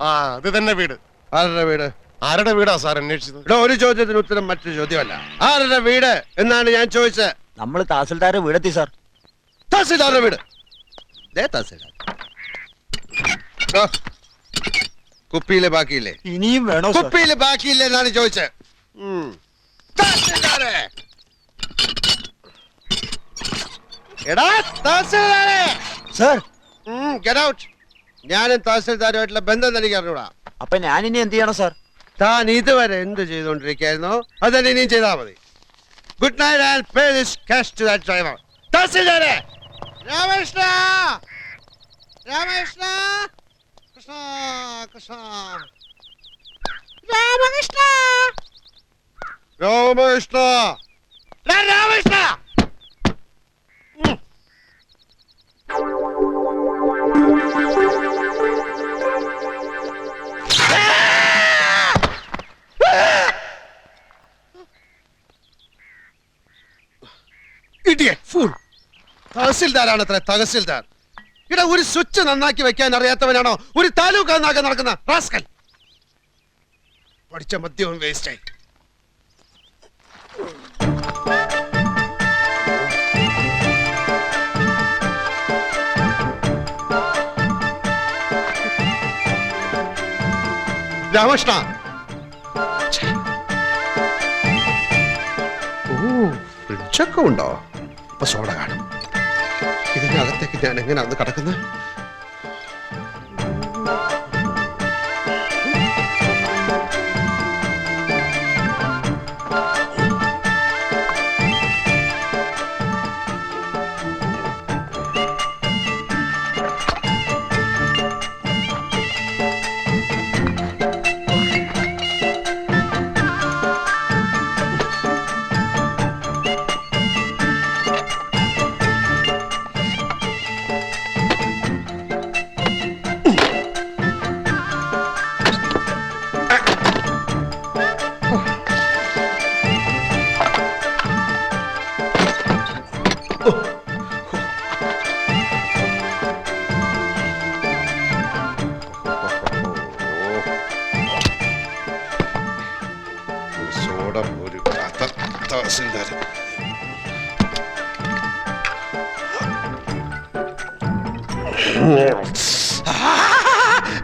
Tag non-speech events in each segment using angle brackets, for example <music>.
ആ ഇത് തന്നെ വീട്. ആരുടെ വീട്? ആരുടെ വീടാ സാർ അന്വേഷിച്ചത്? ഇവിടെ ഒരു ചോദ്യത്തിന് ഉത്തരം മറ്റൊരു ചോദ്യമല്ല. ആരുടെ വീട് എന്നാണ് ഞാൻ ചോദിച്ചത്? നമ്മൾ തഹസിൽദാരെ വീടെത്തി സാർ. തഹസിൽദാരുടെ വീട്? ദേ തഹസിൽദാർ. ദോ, കുപ്പിയിൽ ബാക്കിയില്ലേ? ഇനിയും വേണോ സാർ? കുപ്പിയിൽ ബാക്കിയില്ലേ എന്നാണ് ചോദിച്ചത്. ഉം. തഹസിൽദാരെ! എടാ തഹസിൽദാരെ! സാർ. ഗെറ്റ് ഔട്ട് ഞാനും തഹസിൽദാരുമായിട്ടുള്ള ബന്ധം തനിക്ക് അറിഞ്ഞൂടാ അപ്പൊ ഞാനിനി ഇനി എന്ത് ചെയ്യണം സാർ? താൻ ഇതുവരെ എന്ത് ചെയ്തുകൊണ്ടിരിക്കുകയായിരുന്നോ? അതന്നെ ഇനിയും ചെയ്താൽ മതി. Good night and pay this cash to that driver തഹസിൽദാരെ! Ramakrishna! Ramakrishna! Krishna Krishna! Ramakrishna! Ramakrishna! Ramakrishna! Idiot, fool. തഹസിൽദാരാണ് അത്ര തഹസിൽദാർ. ഇവിടെ ഒരു സ്വിച്ച് നന്നാക്കി വെക്കാൻ അറിയാത്തവനാണോ? ഒരു താലൂക്ക് നന്നാക്കാൻ നടക്കുന്ന റാസ്കൽ. പഠിച്ച മദ്യവും വേസ്റ്റ് ആയി രാമകൃഷ്ണ. ഓ ഫ്രിഡ്ജൊക്കെ ഉണ്ടോ? അപ്പൊ സോഡ കാണും. അകത്തേക്ക് ഞാൻ എങ്ങനെ അന്ന് കിടക്കുന്നത്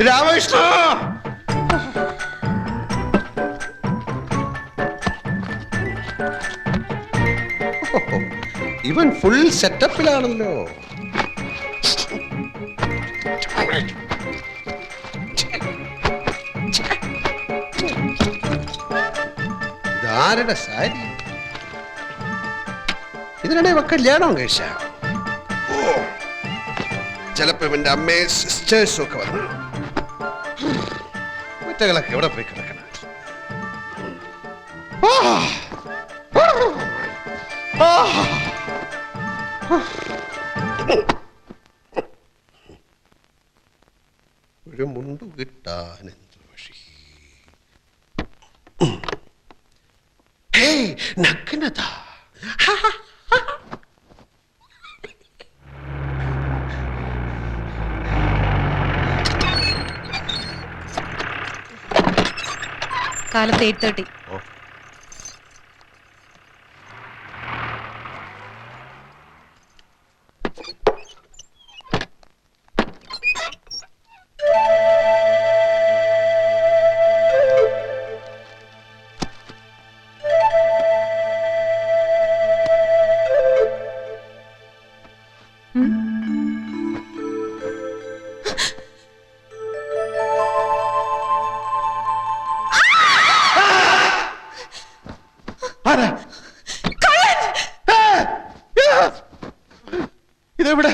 രാമകൃഷ്ണ! ഇവൻ ഫുൾ സെറ്റപ്പിലാണല്ലോ ഇതിനിടെ ഇവ കല്യാണം കഴിച്ച? ചിലപ്പോ ഇവന്റെ അമ്മയെ സിസ്റ്റേഴ്സും ഒക്കെ വന്നു. മറ്റകളൊക്കെ എവിടെ പോയി കിടക്കണം! ഒരു മുണ്ടു കിട്ടാൻ എന്ത് വഴി നഗ്നത. കാലത്ത് എയ്റ്റ് തേർട്ടി ഇവിടെ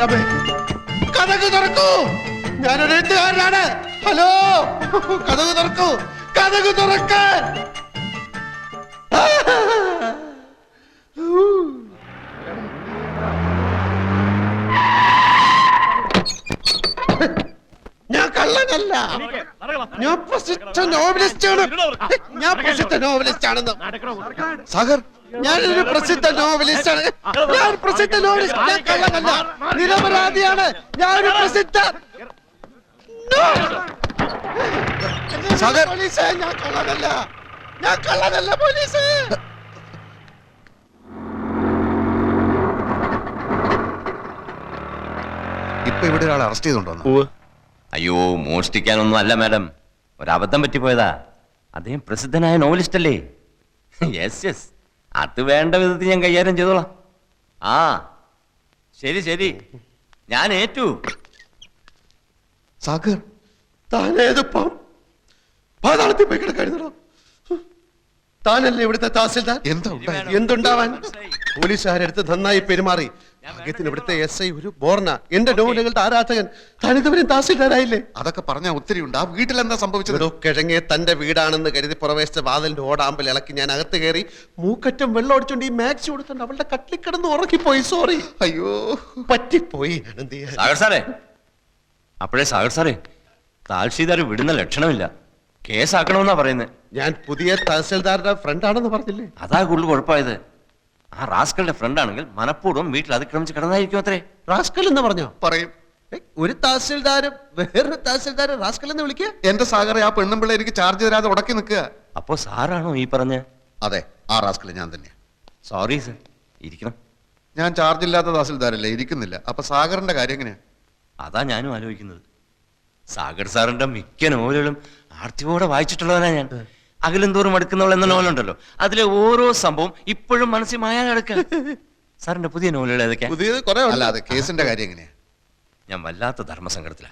ഡബേ. കഥക് തുറക്കൂ. ഞാനൊരു എഴുത്തുകാരനാണ്. ഹലോ കഥക് തുറക്കൂ. കഥക് തുറക്കാൻ. ഞാൻ കള്ളനല്ല. ഞാൻ പ്രസിദ്ധ നോവലിസ്റ്റ് ആണ് ഞാൻ പ്രസിദ്ധ നോവലിസ്റ്റ് ആണെന്ന് സാഗർ ഞാനൊരു പ്രസിദ്ധ നോവലിസ്റ്റ് ആണ് ഞാൻ പ്രസിദ്ധ നോവലിസ്റ്റ്. ഞാൻ കള്ളനല്ല. നിരപരാധിയാണ്. ഞാനൊരു പ്രസിദ്ധ. പോലീസേ ഞാൻ കള്ളനല്ല. ഞാൻ കള്ളനല്ല പോലീസ്. ഇപ്പൊ ഇവിടെ ഒരാൾ അറസ്റ്റ് ചെയ്തോണ്ടോ അയ്യോ മോഷ്ടിക്കാനൊന്നും അല്ല മാഡം. ഒരബദ്ധം പറ്റിപ്പോയതാ. അദ്ദേഹം പ്രസിദ്ധനായ നോവലിസ്റ്റ് അല്ലേ <laughs> യെസ് യെസ്. അത് വേണ്ട വിധത്തിൽ ഞാൻ കൈകാര്യം ചെയ്തോളാം. ആ ശരി ശരി. ഞാൻ ഏറ്റു. സാഗർ പാതാളത്തിൽ പോയി കിടക്കായിരുന്നോ താനല്ലേ ഇവിടുത്തെ തഹസിൽദാർ? എന്താ ഉണ്ടായത്? എന്തുണ്ടാവാൻ പോലീസുകാരെടുത്ത് നന്നായി പെരുമാറി. ഭാഗ്യത്തിന് ഇവിടുത്തെ എസ് ഐ ഒരു ബോർണ എന്റെ നോവലുകളുടെ ആരാധകൻ തനിതവരും താസിലാരായില്ലേ അതൊക്കെ പറഞ്ഞ ഒത്തിരി ഉണ്ട്. ആ വീട്ടിൽ എന്താ സംഭവിച്ചത്? ഒരു കിഴങ്ങെ തന്റെ വീടാണെന്ന് കരുതി പുറവേശത്തെ വാതിലിന്റെ ഓടാമ്പൽ ഇളക്കി ഞാൻ അകത്ത് കയറി മൂക്കറ്റം വെള്ളം അടിച്ചോണ്ട് ഈ മാക്സി കൊടുത്തോണ്ട് അവളുടെ കട്ടിൽ കിടന്ന് ഉറക്കിപ്പോയി സോറി അയ്യോ. പറ്റിപ്പോയി സാഗർ സാറേ. അപ്പോഴേ സാഗർ സാറേ താൽഷീദാർ വിടുന്ന ലക്ഷണമില്ല. കേസാക്കണമെന്നാ പറയുന്നത് ഞാൻ പുതിയ തഹസിൽദാരുടെ ഫ്രണ്ട് ആണെന്ന് പറഞ്ഞില്ലേ? അതാ കൂടുതൽ കുഴപ്പമായത്. ആ റാസ്കളുടെ ഫ്രണ്ട് ആണെങ്കിൽ മനഃപൂർവം വീട്ടിൽ അതിക്രമിച്ച് കിടന്നായിരിക്കും അത്രേ. റാസ്കൽ എന്ന് പറഞ്ഞോ? പറയും. ഒരു തഹസിൽദാരും വേറൊരു തഹസിൽദാരും റാസ്കൽ എന്ന് വിളിക്കുക? എന്റെ സാഗറെ ആ പെണ്ണും പിള്ളേ എനിക്ക് ചാർജ് തരാതെ ഉടക്കി നിൽക്കുക. അപ്പോ സാറാണോ ഈ പറഞ്ഞ? അതെ ആ റാസ്കൽ ഞാൻ തന്നെ സോറി സർ ഇരിക്കണം. ഞാൻ ചാർജ് ഇല്ലാത്ത തഹസിൽദാരല്ലേ ഇരിക്കുന്നില്ല. അപ്പൊ സാഗറിന്റെ കാര്യം എങ്ങനെയാ? അതാ ഞാനും ആലോചിക്കുന്നത്. സാഗർ സാറിന്റെ മിക്ക നോവലുകളും ആർത്തിയോടെ വായിച്ചിട്ടുള്ളവനാ ഞാൻ. അകലും തോറും അടുക്കുന്നവൾ എന്ന നോവലുണ്ടല്ലോ. അതിലെ ഓരോ സംഭവം ഇപ്പോഴും മനസ്സിൽ മായാതെ കിടക്കുക സാറിന്റെ പുതിയ നോവലുകൾ ഏതൊക്കെയാ? പുതിയത് കുറെ അല്ല അതെ കേസിന്റെ കാര്യം എങ്ങനെയാ? ഞാൻ വല്ലാത്ത ധർമ്മസങ്കടത്തിലാ.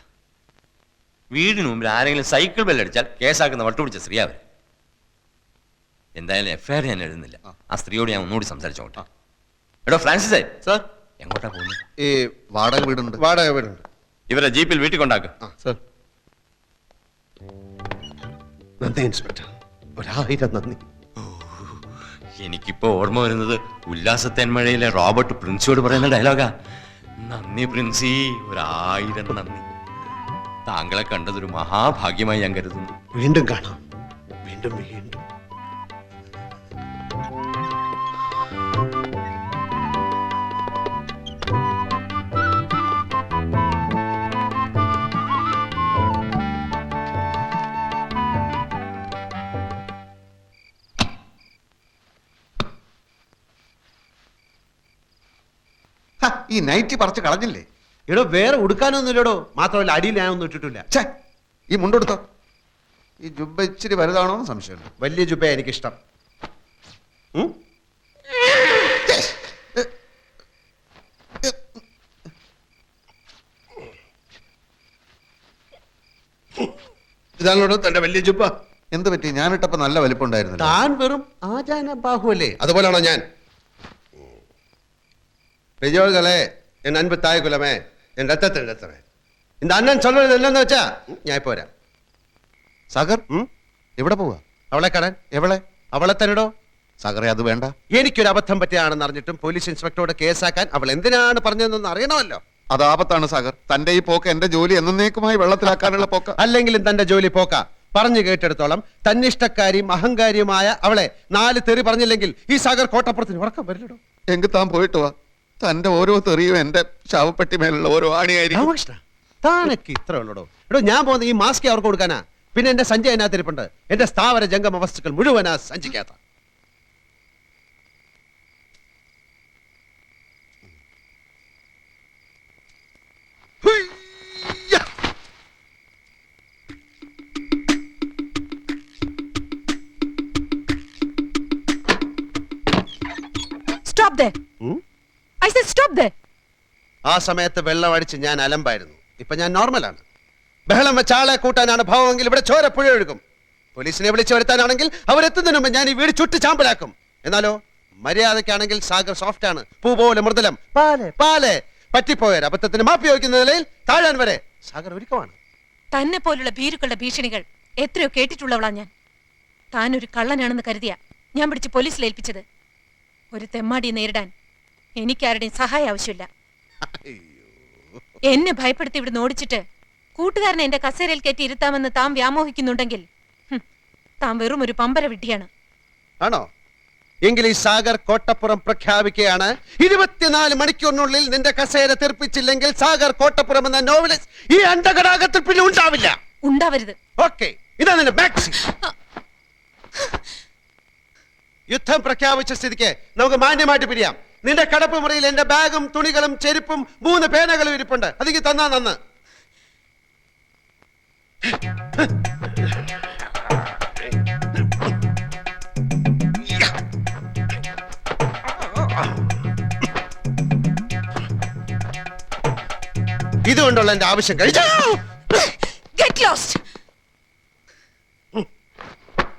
വീടിന് മുമ്പിൽ ആരെങ്കിലും സൈക്കിൾ ബെല്ലടിച്ചാൽ കേസാക്കുന്ന വട്ടുപിടിച്ച സ്ത്രീ അവർ എന്തായാലും എഫ്ഐആർ ഞാൻ എഴുതുന്നില്ല. ആ. സ്ത്രീയോട് ഞാൻ ഒന്നുകൂടി സംസാരിച്ചോട്ടെ. എടോ ഫ്രാൻസിസേ. സാർ? എങ്ങോട്ടാ പോകുന്നത്? ഈ വാടക വീടുണ്ട്. വാടക വീടുണ്ട്. ഇവരെ ജീപ്പിൽ വീട്ടിൽ കൊണ്ടാക്കും. സാർ. നന്ദി ഇൻസ്പെക്ടർ ഒരായിരം നന്ദി. എനിക്കിപ്പോ ഓർമ്മ വരുന്നത് ഉല്ലാസത്തേന്മഴയിലെ റോബർട്ട് പ്രിൻസിയോട് പറയുന്ന ഡയലോഗാ. നന്ദി പ്രിൻസി ഒരായിരം നന്ദി. താങ്കളെ കണ്ടതൊരു മഹാഭാഗ്യമായി ഞാൻ കരുതുന്നു. വീണ്ടും കാണാം. വീണ്ടും വീണ്ടും. ഈ നൈറ്റി പറിച്ച് കളഞ്ഞില്ലേ? എടോ വേറെ ഉടുക്കാനൊന്നുമില്ലടോ. മാത്രമല്ല അടിയിൽ ഞാനൊന്നും ഇട്ടിട്ടില്ല. ഛേ ഈ മുണ്ടെടുത്തോ ഈ ജുബ്ബ ഇച്ചിരി വലുതാണോ എന്ന് സംശയമുണ്ട്. വലിയ ജുബ എനിക്കിഷ്ടം. ഉം? ഇതാണോടോ തന്റെ വലിയ ജുബ? എന്ത് പറ്റി? ഞാനിട്ടപ്പോ നല്ല വലിപ്പം ഉണ്ടായിരുന്നില്ല താൻ വെറും ആചാന ബാഹുവല്ലേ അതുപോലെയാണോ ഞാൻ? பெரியோர்களே என் அன்பு தாய் குலமே என் ரத்தத்தின் ரத்தமே இந்த அண்ணன் சொல்றது என்னன்னு வச்சா ഞാൻ ഇപ്പോ വരാം സാഗർ ഉം? എവിടെ പോവാ അവളെ കാണാൻ എവളെ അവളെ തന്നെടോ സാഗറെ അത് വേണ്ട എനിക്കൊരു അബദ്ധം പറ്റിയാണെന്ന് അറിഞ്ഞിട്ടും പോലീസ് ഇൻസ്പെക്ടറോട് കേസാക്കാൻ അവൾ എന്തിനാണ് പറഞ്ഞതെന്ന് അറിയണമല്ലോ അത് ആപത്താണ് സാഗർ തന്റെ ഈ പോക്ക് എന്റെ ജോലി എന്നേക്കുമായി വെള്ളത്തിലാക്കാനുള്ള പോക്ക <laughs> അല്ലെങ്കിലും തന്റെ ജോലി പോക്ക പറഞ്ഞു കേട്ടെടുത്തോളം തന്നിഷ്ടക്കാരിയും അഹങ്കാരിയുമായ അവളെ നാല് തെറി പറഞ്ഞില്ലെങ്കിൽ ഈ സാഗർ കോട്ടപ്പുറത്തിന് ഉറക്കം വരില്ലടോ എങ്കിൽ താൻ പോയിട്ട് വാ തന്റെ ഓരോ തെറിയും എന്റെ ശവപ്പെട്ടി മേലുള്ള ഓരോ ആണിയായിരിക്കും. രാമകൃഷ്ണ താനൊക്കെ ഇത്ര ഉള്ളടോ? എടോ ഞാൻ പോകുന്ന ഈ മാസ്ക് അവർക്ക് കൊടുക്കാനാ. പിന്നെ എന്റെ സഞ്ചി അതിനകത്ത് ഇരിപ്പുണ്ട്. എന്റെ സ്ഥാവര ജംഗമ വസ്തുക്കൾ മുഴുവനാ സഞ്ചിക്കാത്ത Stop there. ഉം? I ദേ. ആ സമയത്ത് വെള്ളം അടിച്ച് ഞാൻ അലമ്പായിരുന്നു. ഇപ്പൊ ഞാൻ നോർമലാണ്. ബഹളം വെച്ച ആളെ കൂട്ടാനാണ് ഭാവമെങ്കിൽ ഇവിടെ ചോര പുഴ ഒഴുകും. പോലീസിനെ വിളിച്ചു വരുത്താനാണെങ്കിൽ അവരെത്തുന്നതിന് മുമ്പ് ഞാൻ ഈ വീട് ചുട്ട് ചാമ്പലാക്കും. എന്നാലോ മര്യാദക്കാണെങ്കിൽ സാഗർ സോഫ്റ്റ് ആണ് പൂ പോലെ മൃദുലം. പാലെ പാലെ. പറ്റിപ്പോയൊരു അബദ്ധത്തിന് മാപ്പി ചോദിക്കുന്ന നിലയിൽ താഴാൻ വരെ സാഗർ ഒരുക്കമാണ്. തന്നെ പോലുള്ള ഭീരുക്കളുടെ ഭീഷണികൾ എത്രയോ കേട്ടിട്ടുള്ളവളാ ഞാൻ. താനൊരു കള്ളനാണെന്ന് കരുതിയ ഞാൻ പിടിച്ച് പോലീസിൽ ഏൽപ്പിച്ചത്. ഒരു തെമ്മാടിയെ നേരിടാൻ എനിക്കാരുടെയും സഹായം ആവശ്യമില്ല. എന്നെ ഭയപ്പെടുത്തി ഇവിടെ ഓടിച്ചിട്ട് കൂട്ടുകാരനെ എന്റെ കസേരയിൽ കയറ്റി ഇരുത്താമെന്ന് താൻ വ്യാമോഹിക്കുന്നുണ്ടെങ്കിൽ താൻ വെറും ഒരു പമ്പര വിഡ്ഢിയാണ്. ആണോ? എങ്കിൽ ഈ സാഗർ കോട്ടപ്പുറം പ്രഖ്യാപിക്കുകയാണ് ഇരുപത്തിനാല് മണിക്കൂറിനുള്ളിൽ നിന്റെ കസേര തെറിപ്പിച്ചില്ലെങ്കിൽ സാഗർ കോട്ടപ്പുറം എന്ന നോവലിസ് ഈ അണ്ടകടാകത്തിൽ പിന്നെ ഉണ്ടാവില്ല. ഉണ്ടാവരുത്. ഓക്കെ ഇതാ നിന്റെ മാക്സി. യുദ്ധം പ്രഖ്യാപിച്ച സ്ഥിതിക്ക് നമുക്ക് മാന്യമായിട്ട് പിരിയാം. നിന്റെ കടപ്പ് മുറിയിൽ എന്റെ ബാഗും തുണികളും ചെരുപ്പും മൂന്ന് പേനകളും ഇരിപ്പുണ്ട്. അതെനിക്ക് തന്നാ നന്ന്. ഇതുകൊണ്ടുള്ള എന്റെ ആവശ്യം കഴിച്ചു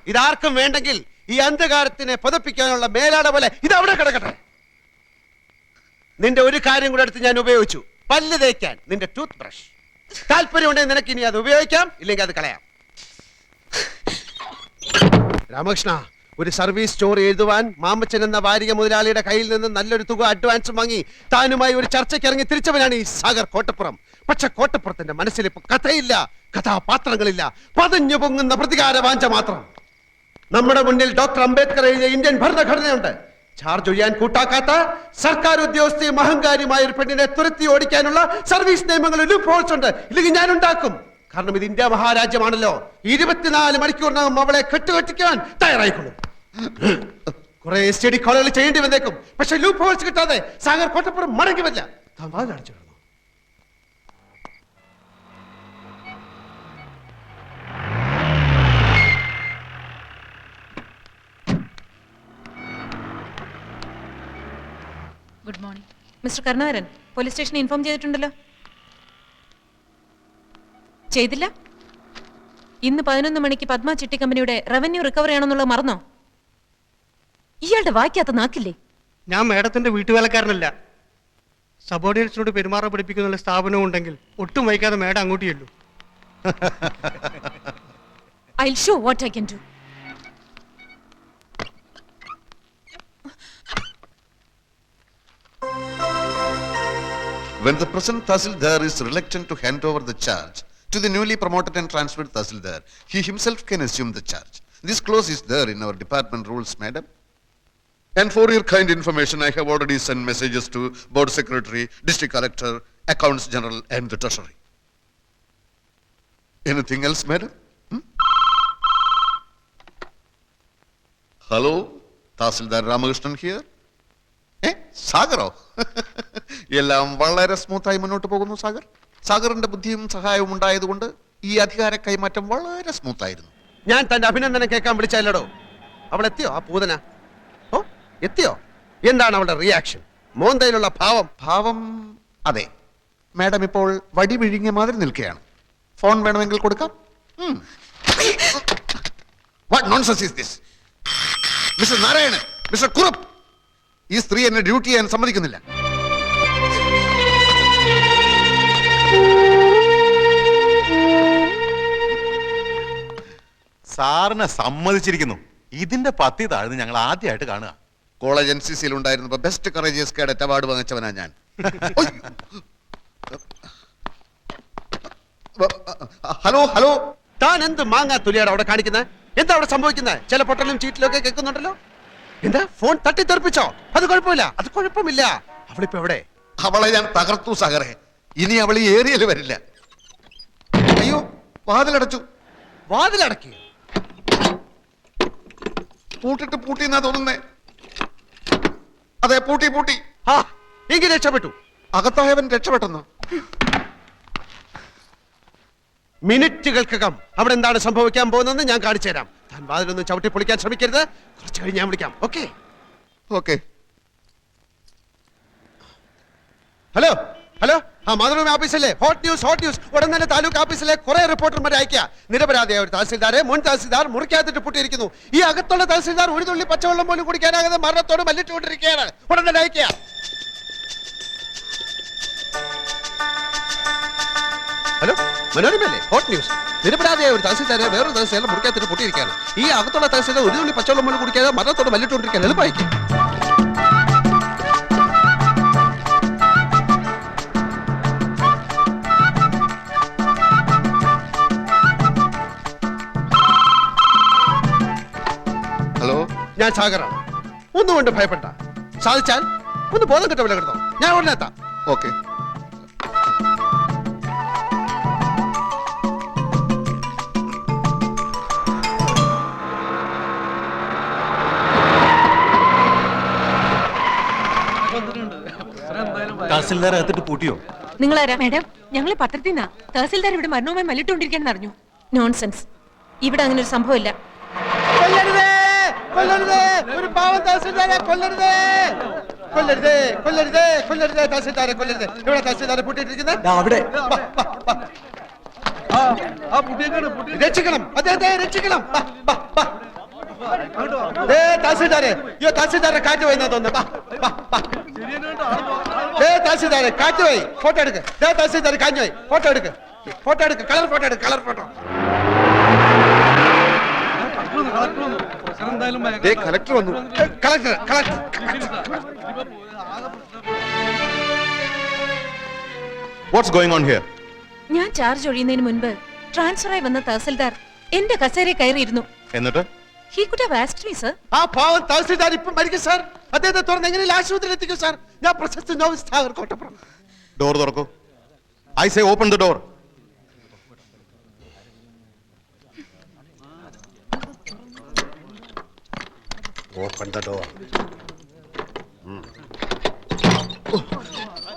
ഇതാർക്കും വേണ്ടെങ്കിൽ ഈ അന്ധകാരത്തിനെ പുതപ്പിക്കാനുള്ള മേലാട പോലെ ഇത് അവിടെ കിടക്കട്ടെ. നിന്റെ ഒരു കാര്യം കൂടെ എടുത്ത് ഞാൻ ഉപയോഗിച്ചു. പല്ല് തേക്കാൻ. നിന്റെ ടൂത്ത് ബ്രഷ് താല്പര്യമുണ്ടെങ്കിൽ നിനക്ക് ഇനി അത് ഉപയോഗിക്കാം ഇല്ലെങ്കിൽ അത് കളയാം. രാമകൃഷ്ണ ഒരു സർവീസ് സ്റ്റോറി എഴുതുവാൻ മാമച്ചൻ എന്ന വാരിക മുതലാളിയുടെ കയ്യിൽ നിന്ന് നല്ലൊരു തുക അഡ്വാൻസ് വാങ്ങി താനുമായി ഒരു ചർച്ചയ്ക്ക് ഇറങ്ങി തിരിച്ചവനാണ് ഈ സാഗർ കോട്ടപ്പുറം. പക്ഷെ കോട്ടപ്പുറത്തിന്റെ മനസ്സിൽ ഇപ്പൊ കഥയില്ല കഥാപാത്രങ്ങളില്ല. പതഞ്ഞു പൊങ്ങുന്ന പ്രതികാര വാഞ്ച മാത്രം. നമ്മുടെ മുന്നിൽ ഡോക്ടർ അംബേദ്കർ എഴുതിയ ഇന്ത്യൻ ഭരണഘടനയുണ്ട്. ചാർജ് ചെയ്യാൻ കൂട്ടാക്കാത്ത സർക്കാർ ഉദ്യോഗസ്ഥയും അഹങ്കാരിയുമായ ഒരു പെണ്ണിനെ തുരത്തി ഓടിക്കാനുള്ള സർവീസ് നിയമങ്ങൾ ലൂപ്പ് ഹോൾസ് ഉണ്ട്. ഇല്ലെങ്കിൽ ഞാൻ ഉണ്ടാക്കും. കാരണം ഇത് ഇന്ത്യ മഹാരാജ്യമാണല്ലോ. ഇരുപത്തിനാല് മണിക്കൂറിനകം അവളെ കെട്ടുകെട്ടിക്കാൻ തയ്യാറായിക്കൊള്ളും. കുറെ സ്റ്റഡി കോളുകൾ ചെയ്യേണ്ടി വന്നേക്കും. പക്ഷെ ലൂപ്പ് ഹോൾസ് കിട്ടാതെ സാഗർ കോട്ടപ്പുറം മടങ്ങി വരില്ല കിടന്നു good morning mister Karunakaran police സ്റ്റേഷനിൽ ഇൻഫോം ചെയ്തിട്ടുണ്ടല്ലോ. ചെയ്തില്ല? ഇന്ന് പതിനൊന്ന് മണിക്ക് പത്മ ചിട്ടി കമ്പനിയുടെ റവന്യൂ റിക്കവറി ആണെന്നുള്ളത് മറന്നോ? ഇയാളുടെ വായിക്കാത്ത നാക്കില്ലേ? ഞാൻ മേഡത്തിന്റെ വീട്ടുവേലക്കാരനല്ല. സബോർഡിനേറ്റ്സിനോട് പെരുമാറാൻ പഠിപ്പിക്കുന്ന സ്ഥാപനം ഉണ്ടെങ്കിൽ ഒട്ടും വൈകാതെ മേഡം അങ്ങോട്ട് ചെല്ലു I show what I can do When the present Tasildar is reluctant to hand over the charge to the newly promoted and transferred Tasildar, he himself can assume the charge. This clause is there in our department rules, madam. And for your kind information, I have already sent messages to Board Secretary, District Collector, Accounts General, and the Treasury. Anything else, madam? Hmm? Hello? Tasildar Ramakrishnan here? Eh? Sagarov. <laughs> എല്ലാം വളരെ സ്മൂത്തായി മുന്നോട്ട് പോകുന്നു സാഗർ. സാഗറിന്റെ ബുദ്ധിയും സഹായവും ഉണ്ടായതുകൊണ്ട് ഈ അധികാര കൈമാറ്റം വളരെ സ്മൂത്തായിരുന്നു. ഞാൻ തന്റെ അഭിനന്ദനം കേൾക്കാൻ വിളിച്ചല്ലടോ അവൾ എത്തിയോ ആ പൂതന? ഓ എത്തിയോ? എന്താണ് അവളുടെ റിയാക്ഷൻ മോന്തയിലുള്ള ഭാവം? ഭാവം അതെ. മാഡം ഇപ്പോൾ വടി വിഴുങ്ങിയ മാതിരി നിൽക്കുകയാണ്. ഫോൺ വേണമെങ്കിൽ കൊടുക്കാം. What nonsense is this mister Narayanan mister Kurup. ഈ സ്ത്രീ എന്നെ ഡ്യൂട്ടി ചെയ്യാൻ സമ്മതിക്കുന്നില്ല. സാറിനെ സമ്മതിച്ചിരിക്കുന്നു. ഇതിന്റെ പത്തി താഴ്ന്ന് ഞങ്ങൾ ആദ്യമായിട്ട് കാണുക. കോളേജ് എൻ സി സിയിൽ ഉണ്ടായിരുന്നപ്പോ ബെസ്റ്റ് കറേജിയസ് കേഡറ്റ് അവാർഡ് വാങ്ങിച്ചവനാ ഞാൻ. Hello hello. താൻ എന്ത് മാങ്ങാ തുലിയാണ് അവിടെ കാണിക്കുന്നത് എന്താ അവിടെ സംഭവിക്കുന്നത് ചില പൊട്ടലും ചീറ്റിലും ഒക്കെ കേൾക്കുന്നുണ്ടല്ലോ? എന്താ? ഫോൺ തട്ടിത്തെറിപ്പിച്ചോ? അത് കുഴപ്പമില്ല. അത് കുഴപ്പമില്ല. അവളിപ്പോ എവിടെ? അവളെ ഞാൻ തകർത്തു സഹറെ ഇനി അവൾ ഈ ഏരിയയിൽ വരില്ല. അയ്യോ വാതിലടച്ചു. വാതിലടക്കി? പൂട്ടിട്ട് പൂട്ടി എന്നാ തോന്നുന്നേ. അതെ പൂട്ടി പൂട്ടി. ആ എങ്കിൽ രക്ഷപ്പെട്ടു. അകത്തായവൻ രക്ഷപ്പെട്ടെന്ന്? മിനിറ്റുകൾക്കകം അവിടെ എന്താണ് സംഭവിക്കാൻ പോകുന്നതെന്ന് ഞാൻ കാണിച്ചു തരാം. താൻ വാതിലൊന്നും ചവിട്ടി പൊളിക്കാൻ ശ്രമിക്കരുത്. കുറച്ച് കഴിഞ്ഞ് ഞാൻ വിളിക്കാം. ഓക്കെ. ഓക്കെ. Hello hello. ആ മാതൃഭൂമി ഓഫീസിലെ ഹോട്ട് ന്യൂസ് ഹോട്ട് ന്യൂസ് ഉടൻ തന്നെ താലൂക്ക് ഓഫീസിലെ കുറെ റിപ്പോർട്ടർമാരെ അയക്കുക നിരപരാധിയായ ഒരു തഹസിൽദാരെ മുൻ തഹസിൽദാർ മുറിക്കകത്തിട്ട് പൊട്ടിയിരിക്കുന്നു. ഈ അകത്തുള്ള തഹസിൽദാർ ഒരു തുള്ളി പച്ചവെള്ളം പോലും കുടിക്കാനാകാതെ മരണത്തോട് മല്ലിട്ടുകൊണ്ടിരിക്കുകയാണ് ഉടൻ തന്നെ അയക്കുക ഹലോ മനോരമല്ലേ ഹോട്ട് ന്യൂസ് നിരപരാധിയായ ഒരു തഹസിൽദാരെ വേറൊരു തഹസിൽദാരെ മുറിക്കകത്തിട്ട് പൊട്ടിയിരിക്കുകയാണ്. ഈ അകത്തുള്ള തഹസിൽദാർ ഒരു തുള്ളി പച്ചവെള്ളം പോലും കുടിക്കാതെ മരണത്തോട് മല്ലിട്ടുകൊണ്ടിരിക്കുകയാണ്. എളുപ്പമായിരിക്കും ഞാൻ സാഗറാണ്. ഒന്നും കൊണ്ട് ഭയപ്പെട്ട സാധിച്ചാൽ ഒന്ന് ബോധം കിട്ട വില കിടന്നോ. ഞാൻ ഉടനെ എത്താം. ഓക്കെ. തഹസിൽദാർ അകത്തിട്ട് പൂട്ടിയോ? നിങ്ങളാരാ മാഡം? ഞങ്ങൾ പത്രത്തിൽ നിന്നാ തഹസിൽദാർ ഇവിടെ മരണവുമായി മല്ലിട്ടുകൊണ്ടിരിക്കാൻ അറിഞ്ഞു. നോൺസെൻസ് ഇവിടെ അങ്ങനെ ഒരു സംഭവമില്ല. കൊല്ലരുതേ ഒരു പാവം തഹസിൽദാരെ കൊല്ലരുതേ കൊല്ലരുതേ കൊല്ലരുതേ കൊല്ലരുതേ തഹസിൽദാരെ കൊല്ലരുതേ ഇവിടെ തഹസിൽദാരെ പൂട്ടിയിട്ടിരിക്കുന്നത് അവിടെ രക്ഷിക്കണം അദ്ദേഹത്തെ രക്ഷിക്കണം വാ, വാ, വാ. ഏ തഹസിൽദാരെ അയ്യോ തഹസിൽദാരെ കാറ്റ് പോയി തോന്നുന്നു വാ, വാ, വാ. ഏ തഹസിൽദാരെ കാറ്റ് പോയി ഫോട്ടോ എടുക്ക് ദേ തഹസിൽദാർ കാഞ്ഞു പോയി ഫോട്ടോ എടുക്ക് ഫോട്ടോ എടുക്ക് കളർ ഫോട്ടോ എടുക്ക് കളർ ഫോട്ടോ കളക്ടർ വന്നു. Collector collector what's going on here ഞാൻ ചാർജ് ഒഴിയുന്നതിന് മുൻപ് ട്രാൻസ്ഫറായി വന്ന തഹസിൽദാർ എന്റെ കസേര കയറിയിരുന്നു. എന്നിട്ട്? He could have asked me sir ആ പാവം തഹസിൽദാർ ഇപ്പം മരിക്കും സാർ അദ്ദേഹത്തെ തുറന്ന് എങ്ങനെ ആശുപത്രിയിൽ എത്തിക്കും സാർ ഞാൻ പ്രശസ്ത നോവിസ് സാഗർ കോട്ടപ്പുറം ഡോർ തുറക്കൂ. I say open the door open the door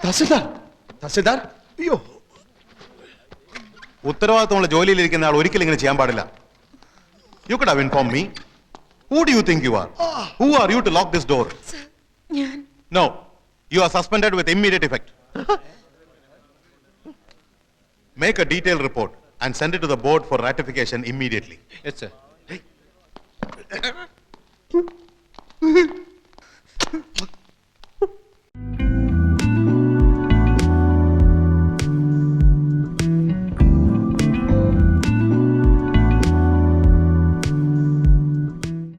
tahsildar. Tahsildar? അയ്യോ. ഉത്തരവാദിത്തമുള്ള ജോലിയിലിരിക്കുന്ന ആൾ ഒരിക്കലും ഇങ്ങനെ ചെയ്യാൻ പാടില്ല. You could have inform me who do you think you are who are you to lock this door ഞാൻ. No you are suspended with immediate effect make a detail report and send to the board for ratification immediately yes sir ハハハ。